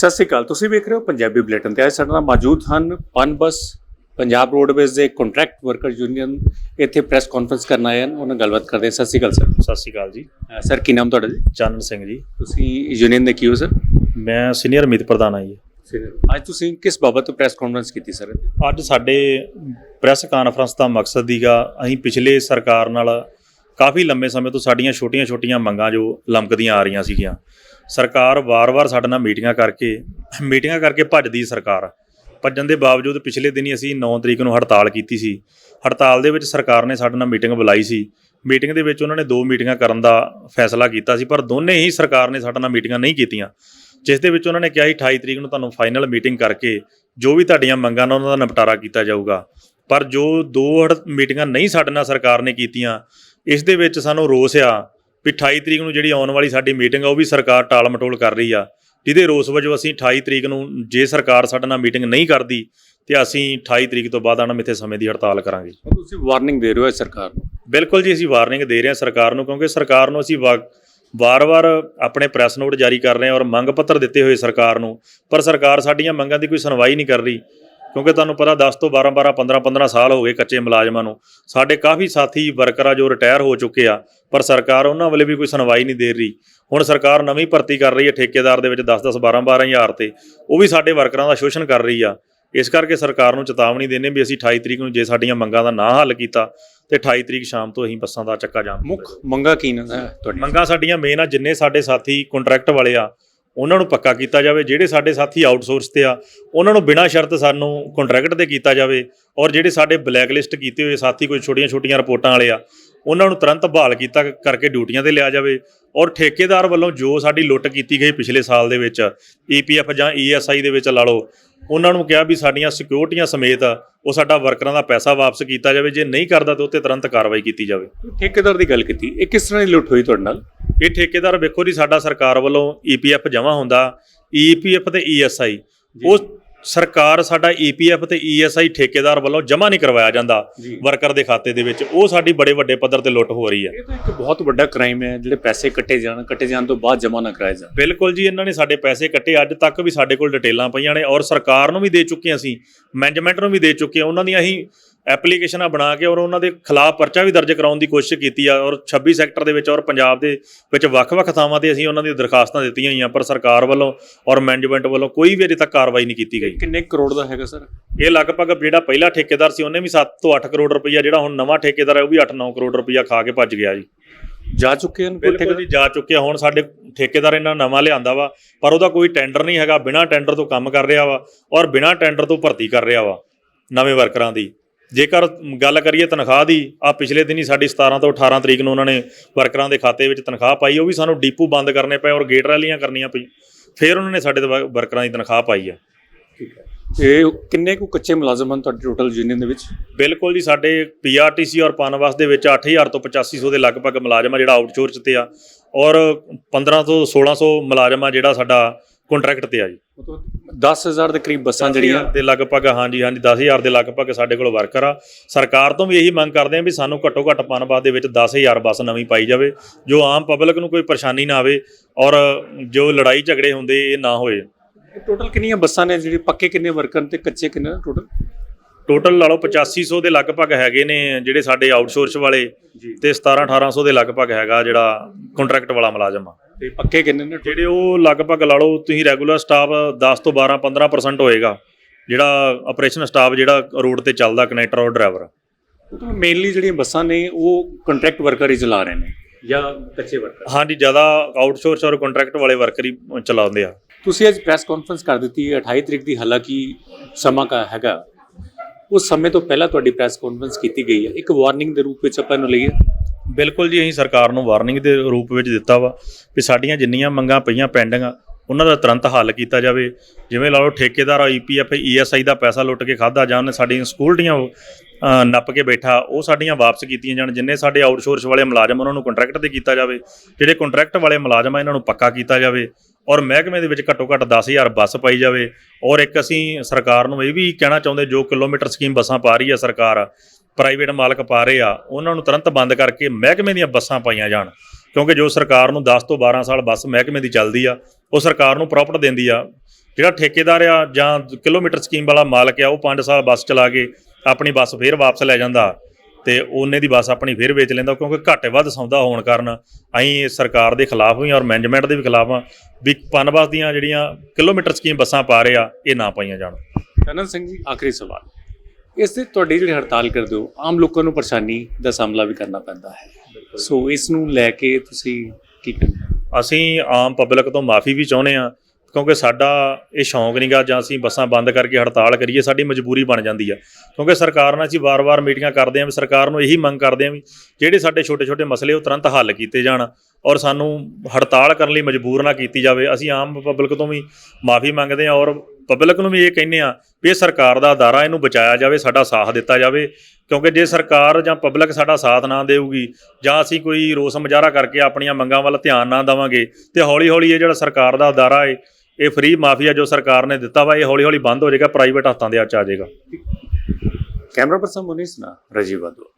ਸਤਿ ਸ਼੍ਰੀ ਅਕਾਲ ਤੁਸੀਂ ਵੇਖ ਰਹੇ ਹੋ ਪੰਜਾਬੀ ਬੁਲੇਟਿਨ ਤੇ ਅੱਜ ਸਾਡੇ ਨਾਲ ਮੌਜੂਦ ਹਨ ਪਨ ਬੱਸ ਪੰਜਾਬ ਰੋਡਵੇਜ਼ ਦੇ ਕੰਟਰੈਕਟ ਵਰਕਰ ਯੂਨੀਅਨ ਇੱਥੇ ਪ੍ਰੈਸ ਕਾਨਫਰੰਸ ਕਰਨ ਆਏ ਹਨ ਉਹਨਾਂ ਨਾਲ ਗੱਲਬਾਤ ਕਰਦੇ ਹਾਂ। ਸਤਿ ਸ਼੍ਰੀ ਅਕਾਲ ਸਰ। ਸਤਿ ਸ਼੍ਰੀ ਅਕਾਲ ਜੀ। ਸਰ ਕੀ ਨਾਮ ਤੁਹਾਡਾ ਜੀ? ਚਾਨਣ ਸਿੰਘ ਜੀ। ਤੁਸੀਂ ਯੂਨੀਅਨ ਦੇ ਕੀ ਹੋ ਸਰ? ਮੈਂ ਸੀਨੀਅਰ ਮੀਤ ਪ੍ਰਧਾਨ ਹਾਂ ਜੀ। ਅੱਜ ਤੁਸੀਂ ਕਿਸ ਬਾਬਤ ਪ੍ਰੈਸ ਕਾਨਫਰੰਸ ਕੀਤੀ ਸਰ? ਅੱਜ ਸਾਡੇ ਪ੍ਰੈਸ ਕਾਨਫਰੰਸ ਦਾ ਮਕਸਦ ਦੀਗਾ ਅਸੀਂ ਪਿਛਲੇ ਸਰਕਾਰ ਨਾਲ ਕਾਫੀ ਲੰਮੇ ਸਮੇਂ ਤੋਂ ਸਾਡੀਆਂ ਛੋਟੀਆਂ-ਛੋਟੀਆਂ ਮੰਗਾਂ ਜੋ ਲਮਕਦੀਆਂ ਆ ਰਹੀਆਂ ਸੀਗੀਆਂ। ਸਰਕਾਰ ਵਾਰ-ਵਾਰ ਸਾਡੇ ਨਾਲ ਮੀਟਿੰਗਾਂ ਕਰਕੇ ਮੀਟਿੰਗਾਂ ਕਰਕੇ ਭੱਜਦੀ ਸਰਕਾਰ। ਭੱਜਣ ਦੇ ਬਾਵਜੂਦ ਪਿਛਲੇ ਦਿਨੀ ਅਸੀਂ 9 ਤਰੀਕ ਨੂੰ ਹੜਤਾਲ ਕੀਤੀ ਸੀ। ਹੜਤਾਲ ਦੇ ਵਿੱਚ ਸਰਕਾਰ ਨੇ ਸਾਡੇ ਨਾਲ ਮੀਟਿੰਗ ਬੁਲਾਈ ਸੀ। ਮੀਟਿੰਗ ਦੇ ਵਿੱਚ ਉਹਨਾਂ ਨੇ ਦੋ ਮੀਟਿੰਗਾਂ ਕਰਨ ਦਾ ਫੈਸਲਾ ਕੀਤਾ ਸੀ, ਪਰ ਦੋਨੇ ਹੀ ਸਰਕਾਰ ਨੇ ਸਾਡੇ ਨਾਲ ਮੀਟਿੰਗਾਂ ਨਹੀਂ ਕੀਤੀਆਂ। ਜਿਸ ਦੇ ਵਿੱਚ ਉਹਨਾਂ ਨੇ ਕਿਹਾ ਸੀ 28 ਤਰੀਕ ਨੂੰ ਤੁਹਾਨੂੰ ਫਾਈਨਲ ਮੀਟਿੰਗ ਕਰਕੇ ਜੋ ਵੀ ਤੁਹਾਡੀਆਂ ਮੰਗਾਂ ਨੇ ਉਹਨਾਂ ਦਾ ਨਿਪਟਾਰਾ ਕੀਤਾ ਜਾਊਗਾ। ਪਰ ਜੋ ਦੋ ਹੜ, ਮੀਟਿੰਗਾਂ ਨਹੀਂ ਸਾਡੇ ਨਾਲ ਸਰਕਾਰ ਨੇ ਕੀਤੀਆਂ ਇਸ ਦੇ ਵਿੱਚ ਸਾਨੂੰ ਰੋਸ ਆ ਵੀ 28 ਤਰੀਕ ਨੂੰ ਜਿਹੜੀ ਆਉਣ ਵਾਲੀ ਸਾਡੀ ਮੀਟਿੰਗ ਆ ਉਹ ਵੀ ਸਰਕਾਰ ਟਾਲ ਮਟੋਲ ਕਰ ਰਹੀ ਆ। ਜਿਹਦੇ ਰੋਸ ਵਜੋਂ ਅਸੀਂ 28 ਤਰੀਕ ਨੂੰ ਜੇ ਸਰਕਾਰ ਸਾਡੇ ਨਾਲ ਮੀਟਿੰਗ ਨਹੀਂ ਕਰਦੀ ਤੇ ਅਸੀਂ 28 ਤਰੀਕ ਤੋਂ ਬਾਅਦ ਅਣਮਿੱਥੇ ਸਮੇਂ ਦੀ ਹੜਤਾਲ ਕਰਾਂਗੇ। ਤੁਸੀਂ ਵਾਰਨਿੰਗ ਦੇ ਰਹੇ ਹੋ ਸਰਕਾਰ ਨੂੰ? ਬਿਲਕੁਲ ਜੀ ਅਸੀਂ ਵਾਰਨਿੰਗ ਦੇ ਰਹੇ ਹਾਂ ਸਰਕਾਰ ਨੂੰ ਕਿਉਂਕਿ ਸਰਕਾਰ ਨੂੰ ਅਸੀਂ ਵਾਰ-ਵਾਰ ਆਪਣੇ ਪ੍ਰੈਸ ਨੋਟ ਜਾਰੀ ਕਰ ਰਹੇ ਹਾਂ ਔਰ ਮੰਗ ਪੱਤਰ ਦਿੱਤੇ ਹੋਏ ਸਰਕਾਰ ਨੂੰ। ਪਰ ਸਰਕਾਰ ਸਾਡੀਆਂ ਮੰਗਾਂ ਦੀ ਕੋਈ ਸੁਣਵਾਈ ਨਹੀਂ ਕਰ ਰਹੀ। ਕਿਉਂਕਿ ਤੁਹਾਨੂੰ ਪਤਾ 10 ਤੋਂ 12 12 15 15 ਸਾਲ ਹੋ ਗਏ ਕੱਚੇ ਮੁਲਾਜ਼ਮਾਂ ਨੂੰ। ਸਾਡੇ ਕਾਫੀ ਸਾਥੀ ਵਰਕਰ ਜੋ ਰਿਟਾਇਰ ਹੋ ਚੁੱਕੇ ਆ ਪਰ ਸਰਕਾਰ ਉਹਨਾਂ ਵੱਲੇ ਵੀ ਕੋਈ ਸੁਣਵਾਈ ਨਹੀਂ ਦੇ ਰਹੀ। ਹੁਣ ਸਰਕਾਰ ਨਵੀਂ ਭਰਤੀ ਕਰ ਰਹੀ ਹੈ ਠੇਕੇਦਾਰ ਦੇ ਵਿੱਚ 10 10 12 12 ਹਜ਼ਾਰ ਤੇ। ਉਹ ਵੀ ਸਾਡੇ ਵਰਕਰਾਂ ਦਾ ਸ਼ੋਸ਼ਣ ਕਰ ਰਹੀ ਆ। ਇਸ ਕਰਕੇ ਸਰਕਾਰ ਨੂੰ ਚੇਤਾਵਨੀ ਦੇਣੇ ਵੀ ਅਸੀਂ 28 ਤਰੀਕ ਨੂੰ ਜੇ ਸਾਡੀਆਂ ਮੰਗਾਂ ਦਾ ਨਾ ਹੱਲ ਕੀਤਾ ਤੇ 28 ਤਰੀਕ ਸ਼ਾਮ ਤੋਂ ਅਸੀਂ ਬੱਸਾਂ ਦਾ ਚੱਕਾ ਜਾਮ ਮੁੱਖ ਮੰਗਾ ਕੀ ਨੇ ਤੁਹਾਡੀ ਮੰਗਾਂ ਸਾਡੀਆਂ ਮੇਨ ਆ ਜਿੰਨੇ ਸਾਡੇ ਸਾਥੀ ਕੰਟਰੈਕਟ ਵਾਲੇ ਆ ਉਹਨਾਂ ਨੂੰ ਪੱਕਾ ਕੀਤਾ ਜਾਵੇ, ਜਿਹੜੇ ਸਾਡੇ ਸਾਥੀ ਆਊਟਸੋਰਸ ਤੇ ਆ, ਉਹਨਾਂ ਨੂੰ ਬਿਨਾਂ ਸ਼ਰਤ ਸਾਨੂੰ ਕੰਟਰੈਕਟ ਤੇ ਕੀਤਾ ਜਾਵੇ ਔਰ ਜਿਹੜੇ ਸਾਡੇ ਬਲੈਕ ਲਿਸਟ ਕੀਤੇ ਹੋਏ ਸਾਥੀ ਕੋਈ ਛੋਟੀਆਂ-ਛੋਟੀਆਂ ਰਿਪੋਰਟਾਂ ਵਾਲੇ ਆ, ਉਹਨਾਂ ਨੂੰ ਤੁਰੰਤ ਬਹਾਲ ਕੀਤਾ ਕਰਕੇ ਡਿਊਟੀਆਂ ਤੇ ਲਿਆ ਜਾਵੇ ਔਰ ਠੇਕੇਦਾਰ ਵੱਲੋਂ ਜੋ ਸਾਡੀ ਲੁੱਟ ਕੀਤੀ ਗਈ ਪਿਛਲੇ ਸਾਲ ਦੇ ਵਿੱਚ ਈਪੀਐਫ ਜਾਂ ਈਐਸਆਈ ਦੇ ਵਿੱਚ ਲਾ ਲਓ, ਉਹਨਾਂ ਨੂੰ ਕਿਹਾ ਵੀ ਸਾਡੀਆਂ ਸਿਕਿਉਰਿਟੀਆਂ ਸਮੇਤ ਉਹ ਸਾਡਾ ਵਰਕਰਾਂ ਦਾ ਪੈਸਾ ਵਾਪਸ ਕੀਤਾ ਜਾਵੇ, ਜੇ ਨਹੀਂ ਕਰਦਾ ਤਾਂ ਉੱਤੇ ਤੁਰੰਤ ਕਾਰਵਾਈ ਕੀਤੀ ਜਾਵੇ। ਠੇਕੇਦਾਰ ਦੀ ਗੱਲ ਕੀਤੀ, ਇਹ ਕਿਸ ਤਰ੍ਹਾਂ ਦੀ ਲੁੱਟ ਹੋਈ ਤੁਹਾਡੇ ਨਾਲ? ਇਹ ਠੇਕੇਦਾਰ ਵੇਖੋ ਜੀ ਸਾਡਾ ਸਰਕਾਰ ਵੱਲੋਂ ਈਪੀਐਫ ਜਮ੍ਹਾਂ ਹੁੰਦਾ ਈਪੀਐਫ ਤੇ ਈਐਸਆਈ ਉਹ ਸਰਕਾਰ ਸਾਡਾ ਈਪੀਐਫ ਤੇ ਈਐਸਆਈ ਠੇਕੇਦਾਰ ਵੱਲੋਂ ਜਮ੍ਹਾਂ ਨਹੀਂ ਕਰਵਾਇਆ ਜਾਂਦਾ। ਵਰਕਰ ਦੇ ਖਾਤੇ ਦੇ ਵਿੱਚ। ਉਹ ਸਾਡੀ ਬੜੇ ਵੱਡੇ ਪੱਧਰ ਤੇ ਲੁੱਟ ਹੋ ਰਹੀ ਹੈ। ਇਹ ਤਾਂ ਇੱਕ ਬਹੁਤ ਵੱਡਾ ਕ੍ਰਾਈਮ ਹੈ ਜਿਹੜੇ ਪੈਸੇ ਕੱਟੇ ਜਾਣ ਕੱਟੇ ਜਾਣ ਤੋਂ ਬਾਅਦ ਜਮ੍ਹਾਂ ਨਾ ਕਰਾਏ ਜਾਣ। ਬਿਲਕੁਲ ਜੀ ਇਹਨਾਂ ਨੇ ਸਾਡੇ ਪੈਸੇ ਕੱਟੇ ਅੱਜ ਤੱਕ ਵੀ ਸਾਡੇ ਕੋਲ ਡਿਟੇਲਾਂ ਪਈਆਂ ਨੇ ਔਰ ਸਰਕਾਰ ਨੂੰ ਵੀ ਦੇ ਚੁੱਕੇ ਅਸੀਂ ਮੈਨੇਜਮੈਂਟ ਨੂੰ ਵੀ ਦੇ ਚੁੱਕੇ ਹਾਂ। ਉਹਨਾਂ ਦੀਆਂ ਅਸੀਂ ਐਪਲੀਕੇਸ਼ਨਾਂ ਬਣਾ ਕੇ ਔਰ ਉਹਨਾਂ ਦੇ ਖਿਲਾਫ ਪਰਚਾ ਵੀ ਦਰਜ ਕਰਾਉਣ ਦੀ ਕੋਸ਼ਿਸ਼ ਕੀਤੀ ਆ ਔਰ 26 ਸੈਕਟਰ ਦੇ ਵਿੱਚ ਔਰ ਪੰਜਾਬ ਦੇ ਵਿੱਚ ਵੱਖ-ਵੱਖ ਥਾਵਾਂ ਤੇ ਅਸੀਂ ਉਹਨਾਂ ਦੀ ਦਰਖਾਸਤਾਂ ਦਿੱਤੀਆਂ ਹੋਈਆਂ ਪਰ ਸਰਕਾਰ ਵੱਲੋਂ ਔਰ ਮੈਨੇਜਮੈਂਟ ਵੱਲੋਂ ਕੋਈ ਵੀ ਅਜੇ ਤੱਕ ਕਾਰਵਾਈ ਨਹੀਂ ਕੀਤੀ ਗਈ। ਕਿੰਨੇ ਕਰੋੜ ਦਾ ਹੈਗਾ ਸਰ? ਇਹ ਲਗਭਗ ਜਿਹੜਾ ਪਹਿਲਾ ਠੇਕੇਦਾਰ ਸੀ ਉਹਨੇ ਵੀ 7 ਤੋਂ 8 ਕਰੋੜ ਰੁਪਈਆ ਜਿਹੜਾ ਹੁਣ ਨਵਾਂ ਠੇਕੇਦਾਰ ਹੈ ਉਹ ਵੀ 8-9 ਕਰੋੜ ਰੁਪਈਆ ਖਾ ਕੇ ਭੱਜ ਗਿਆ ਜੀ। ਜਾ ਚੁੱਕੇ ਹਨ ਬਿਲਕੁਲ ਜੀ ਜਾ ਚੁੱਕਿਆ ਹੁਣ ਸਾਡੇ ਠੇਕੇਦਾਰ ਇਹਨਾਂ ਨਵਾਂ ਲਿਆਂਦਾ ਵਾ ਪਰ ਉਹਦਾ ਕੋਈ ਟੈਂਡਰ ਨਹੀਂ ਹੈਗਾ ਬਿਨਾਂ ਟੈਂਡਰ ਤੋਂ ਕੰਮ ਕਰ ਰਿਹਾ ਵਾ ਔਰ ਬਿਨਾਂ ਟੈਂਡਰ ਤੋਂ ਭਰਤੀ ਕਰ ਰਿਹਾ ਵਾ ਨਵੇਂ ਵਰਕਰਾਂ ਦੀ। ਜੇਕਰ ਗੱਲ ਕਰੀਏ ਤਨਖਾਹ ਦੀ ਆ ਪਿਛਲੇ ਦਿਨੀ ਸਾਡੀ 17 ਤੋਂ 18 ਤਰੀਕ ਨੂੰ ਉਹਨਾਂ ਨੇ ਵਰਕਰਾਂ ਦੇ ਖਾਤੇ ਵਿੱਚ ਤਨਖਾਹ ਪਾਈ ਉਹ ਵੀ ਸਾਨੂੰ ਡੀਪੂ ਬੰਦ ਕਰਨੇ ਪਏ ਔਰ ਗੇਟ ਰੈਲੀਆਂ ਕਰਨੀਆਂ ਪਈ ਫਿਰ ਉਹਨਾਂ ਨੇ ਸਾਡੇ ਵਰਕਰਾਂ ਦੀ ਤਨਖਾਹ ਪਾਈ ਆ। ਇਹ ਕਿੰਨੇ ਕੁ ਕੱਚੇ ਮੁਲਾਜ਼ਮ ਹਨ ਤੁਹਾਡੇ ਟੋਟਲ ਯੂਨੀਅਨ ਦੇ ਵਿੱਚ? ਬਿਲਕੁਲ ਜੀ ਸਾਡੇ ਪੀਆਰਟੀਸੀ ਔਰ ਪਨਵਸ ਦੇ ਵਿੱਚ 8000 ਤੋਂ 8500 ਦੇ ਲਗਭਗ ਮੁਲਾਜ਼ਮ ਆ ਜਿਹੜਾ ਆਊਟਸੋਰਸ ਤੇ ਆ। ਔਰ 15 ਤੋਂ 1600 ਮੁਲਾਜ਼ਮ ਆ ਜਿਹੜਾ ਸਾਡਾ ਕੰਟਰੈਕਟ ਤੇ ਆ ਜੀ। 10000 ਦੇ ਕਰੀਬ ਬੱਸਾਂ ਜਿਹੜੀਆਂ ਦੇ ਲਗਭਗ ਹਾਂਜੀ ਹਾਂਜੀ 10000 ਦੇ ਲਗਭਗ ਸਾਡੇ ਕੋਲ ਵਰਕਰ ਆ। ਸਰਕਾਰ ਤੋਂ ਵੀ ਇਹੀ ਮੰਗ ਕਰਦੇ ਆ ਵੀ ਸਾਨੂੰ ਘੱਟੋ ਘੱਟ ਪਨਵਸ ਦੇ ਵਿੱਚ 10000 ਬੱਸ ਨਵੀਂ ਪਾਈ ਜਾਵੇ ਜੋ ਆਮ ਪਬਲਿਕ ਨੂੰ ਕੋਈ ਪਰੇਸ਼ਾਨੀ ਨਾ ਆਵੇ ਔਰ ਜੋ ਲੜਾਈ ਝਗੜੇ ਹੁੰਦੇ ਇਹ ਨਾ ਹੋਏ। ਟੋਟਲ ਕਿੰਨੀਆਂ ਬੱਸਾਂ ਨੇ ਜਿਹੜੇ ਪੱਕੇ ਕਿੰਨੇ ਵਰਕਰ ਤੇ ਕੱਚੇ ਕਿੰਨੇ ਟੋਟਲ ਟੋਟਲ ਲਾ ਲਓ 8500 ਦੇ ਲਗਭਗ ਹੈਗੇ ਨੇ ਜਿਹੜੇ ਸਾਡੇ ਆਊਟਸੋਰਸ ਵਾਲੇ ਤੇ 17 1800 ਦੇ ਲਗਭਗ ਹੈਗਾ ਜਿਹੜਾ ਕੰਟਰੈਕਟ ਵਾਲਾ ਮੁਲਾਜ਼ਮ ਆ। ਤੇ ਪੱਕੇ ਕਿੰਨੇ ਨੇ? ਜਿਹੜੇ ਉਹ ਲਗਭਗ ਲਾ ਲਓ ਤੁਸੀਂ ਰੈਗੂਲਰ ਸਟਾਫ 10 ਤੋਂ 12 15% ਹੋਏਗਾ। ਜਿਹੜਾ ਆਪਰੇਸ਼ਨ ਸਟਾਫ ਜਿਹੜਾ ਰੋਡ ਤੇ ਚੱਲਦਾ ਕਨੈਕਟਰ ਔਰ ਡਰਾਈਵਰ ਟੋਟਲ ਮੇਨਲੀ ਜਿਹੜੀਆਂ ਬੱਸਾਂ ਨੇ ਉਹ ਕੰਟਰੈਕਟ ਵਰਕਰ ਹੀ ਚਲਾ ਰਹੇ ਨੇ ਜਾਂ ਕੱਚੇ ਵਰਕਰ ਹਾਂਜੀ ਜ਼ਿਆਦਾ ਆਊਟਸੋਰਸ ਔਰ ਕੰਟਰੈਕਟ ਵਾਲੇ ਵਰਕਰ ਹੀ ਚਲਾਉਂਦੇ ਆ। ਤੁਸੀਂ ਅੱਜ ਪ੍ਰੈਸ ਕਾਨਫਰੰਸ ਕਰ ਦਿੱਤੀ ਹੈ 28 ਤਰੀਕ ਦੀ ਹਾਲਾਂਕਿ ਸਮਾਂ ਕਾ ਹੈਗਾ। ਉਸ ਸਮੇਂ ਤੋਂ ਪਹਿਲਾਂ ਤੁਹਾਡੀ ਪ੍ਰੈਸ ਕਾਨਫਰੰਸ ਕੀਤੀ ਗਈ ਹੈ। ਇੱਕ ਵਾਰਨਿੰਗ ਦੇ ਰੂਪ ਵਿੱਚ ਆਪਾਂ ਇਹਨੂੰ ਲਈਏ। ਬਿਲਕੁਲ ਜੀ ਅਸੀਂ ਸਰਕਾਰ ਨੂੰ ਵਾਰਨਿੰਗ ਦੇ ਰੂਪ ਵਿੱਚ ਦਿੱਤਾ ਵਾ ਵੀ ਸਾਡੀਆਂ ਜਿੰਨੀਆਂ ਮੰਗਾਂ ਪਈਆਂ ਪੈਂਡਿੰਗ ਆ ਉਹਨਾਂ ਦਾ ਤੁਰੰਤ ਹੱਲ ਕੀਤਾ ਜਾਵੇ। ਜਿਵੇਂ ਲਾ ਲਓ ਠੇਕੇਦਾਰ ਈਪੀਐਫ ਈਐਸਆਈ ਦਾ ਪੈਸਾ ਲੁੱਟ ਕੇ ਖਾਦਾ ਜਾਂ ਉਹਨੇ ਸਾਡੀਆਂ ਸਕੂਲਟੀਆਂ ਅ, ਨੱਪ ਕੇ ਬੈਠਾ ਉਹ ਸਾਡੀਆਂ ਵਾਪਸ ਕੀਤੀਆਂ ਜਾਣ। ਜਿੰਨੇ ਸਾਡੇ ਆਊਟਸੋਰਸ ਵਾਲੇ ਮੁਲਾਜ਼ਮ ਉਹਨਾਂ ਨੂੰ ਕੰਟਰੈਕਟ ਤੇ ਕੀਤਾ ਜਾਵੇ ਜਿਹੜੇ ਕੰਟਰੈਕਟ ਵਾਲੇ ਮੁਲਾਜ਼ਮ ਆ ਇਹਨਾਂ ਨੂੰ ਪੱਕਾ ਕੀਤਾ ਜਾਵੇ ਔਰ ਮਹਿਕਮੇ ਦੇ ਵਿੱਚ ਘੱਟੋ ਘੱਟ 10000 ਬੱਸ ਪਾਈ ਜਾਵੇ। ਔਰ ਇੱਕ ਅਸੀਂ ਸਰਕਾਰ ਨੂੰ ਇਹ ਵੀ ਕਹਿਣਾ ਚਾਹੁੰਦੇ ਜੋ ਕਿਲੋਮੀਟਰ ਸਕੀਮ ਬੱਸਾਂ ਪਾ ਰਹੀ ਹੈ ਸਰਕਾਰ ਪ੍ਰਾਈਵੇਟ ਮਾਲਕ ਪਾ ਰਹੇ ਆ, ਉਹਨਾਂ ਨੂੰ ਤੁਰੰਤ ਬੰਦ ਕਰਕੇ ਮਹਿਕਮੇ ਦੀਆਂ ਬੱਸਾਂ ਪਾਈਆਂ ਜਾਣ। ਕਿਉਂਕਿ ਜੋ ਸਰਕਾਰ ਨੂੰ 10 ਤੋਂ 12 ਸਾਲ ਬੱਸ ਮਹਿਕਮੇ ਦੀ ਚੱਲਦੀ ਆ, ਉਹ ਸਰਕਾਰ ਨੂੰ ਪ੍ਰੋਪਰਟ ਦਿੰਦੀ ਆ। ਜਿਹੜਾ ਠੇਕੇਦਾਰ ਆ ਜਾਂ ਕਿਲੋਮੀਟਰ ਸਕੀਮ ਵਾਲਾ ਮਾਲਕ ਆ, ਉਹ 5 ਸਾਲ ਬੱਸ ਚਲਾ ਕੇ ਆਪਣੀ ਬੱਸ ਫੇਰ ਵਾਪਸ ਲੈ ਜਾਂਦਾ ਤੇ ਉਹਨੇ ਦੀ ਬੱਸ ਆਪਣੀ ਫੇਰ ਵੇਚ ਲੈਂਦਾ, ਕਿਉਂਕਿ ਘਾਟੇ ਵੱਧ ਸੌਦਾ ਹੋਣ ਕਾਰਨ ਅਸੀਂ ਸਰਕਾਰ ਦੇ ਖਿਲਾਫ ਵੀ ਔਰ ਮੈਨੇਜਮੈਂਟ ਦੇ ਵੀ ਖਿਲਾਫ ਆ ਵੀ ਪਨਬਸ ਦੀਆਂ ਜਿਹੜੀਆਂ ਕਿਲੋਮੀਟਰ ਸਕੀਮ ਬੱਸਾਂ ਪਾ ਰਹੇ ਆ, ਇਹ ਨਾ ਪਾਈਆਂ ਜਾਣ। ਕਰਨਲ ਸਿੰਘ ਜੀ, ਆਖਰੀ ਸਵਾਲ। ਇਸ ਤੇ ਤੁਹਾਡੀ ਜਿਹੜੀ ਹੜਤਾਲ ਕਰਦੇ ਹੋ ਆਮ ਲੋਕਾਂ ਨੂੰ ਪਰੇਸ਼ਾਨੀ ਦਾ ਸਾਹਮਣਾ ਵੀ ਕਰਨਾ ਪੈਂਦਾ ਹੈ। ਸੋ ਇਸ ਨੂੰ ਲੈ ਕੇ ਤੁਸੀਂ ਕੀ ਕਹਿੰਦੇ ਅਸੀਂ ਆਮ ਪਬਲਿਕ ਤੋਂ ਮਾਫੀ ਵੀ ਚਾਹੁੰਦੇ ਆ ਕਿਉਂਕਿ ਸਾਡਾ ਇਹ ਸ਼ੌਂਕ ਨਹੀਂਗਾ ਜਾਂ ਅਸੀਂ ਬੱਸਾਂ ਬੰਦ ਕਰਕੇ ਹੜਤਾਲ ਕਰੀਏ ਸਾਡੀ ਮਜਬੂਰੀ ਬਣ ਜਾਂਦੀ ਆ। ਕਿਉਂਕਿ ਸਰਕਾਰ ਨਾਲ ਅਸੀਂ ਵਾਰ-ਵਾਰ ਮੀਟਿੰਗਾਂ ਕਰਦੇ ਆਂ ਵੀ ਸਰਕਾਰ ਨੂੰ ਇਹੀ ਮੰਗ ਕਰਦੇ ਆਂ ਵੀ ਜਿਹੜੇ ਸਾਡੇ ਛੋਟੇ-ਛੋਟੇ ਮਸਲੇ ਉਹ ਤੁਰੰਤ ਹੱਲ ਕੀਤੇ ਜਾਣ ਔਰ ਸਾਨੂੰ ਹੜਤਾਲ ਕਰਨ ਲਈ ਮਜਬੂਰ ਨਾ ਕੀਤੀ ਜਾਵੇ। ਅਸੀਂ ਆਮ ਪਬਲਿਕ ਤੋਂ ਵੀ ਮਾਫੀ ਮੰਗਦੇ ਆਂ ਔਰ ਪਬਲਿਕ ਨੂੰ ਵੀ ਇਹ ਕਹਿੰਦੇ ਆ ਵੀ ਇਹ ਸਰਕਾਰ ਦਾ ਅਦਾਰਾ, ਇਹਨੂੰ ਬਚਾਇਆ ਜਾਵੇ, ਸਾਡਾ ਸਾਥ ਦਿੱਤਾ ਜਾਵੇ। ਕਿਉਂਕਿ ਜੇ ਸਰਕਾਰ ਜਾਂ ਪਬਲਿਕ ਸਾਡਾ ਸਾਥ ਨਾ ਦੇਊਗੀ ਜਾਂ ਅਸੀਂ ਕੋਈ ਰੋਸ ਮੁਜ਼ਾਹਰਾ ਕਰਕੇ ਆਪਣੀਆਂ ਮੰਗਾਂ ਵੱਲ ਧਿਆਨ ਨਾ ਦੇਵਾਂਗੇ, ਤੇ ਹੌਲੀ-ਹੌਲੀ ਇਹ ਜਿਹੜਾ ਸਰਕਾਰ ਦਾ ਅਦਾਰਾ ਏ, ਇਹ ਫ੍ਰੀ ਮਾਫੀਆ ਜੋ ਸਰਕਾਰ ਨੇ ਦਿੱਤਾ ਵਾ, ਇਹ ਹੌਲੀ-ਹੌਲੀ ਬੰਦ ਹੋ ਜਾਏਗਾ ਪ੍ਰਾਈਵੇਟ ਹੱਥਾਂ ਦੇ ਵਿੱਚ ਆ ਜਾਏਗਾ। ਕੈਮਰਾ ਪਰਸਨ ਮੁਨੀਸ ਨਾ ਰਜੀਵ ਬਾਦੂ।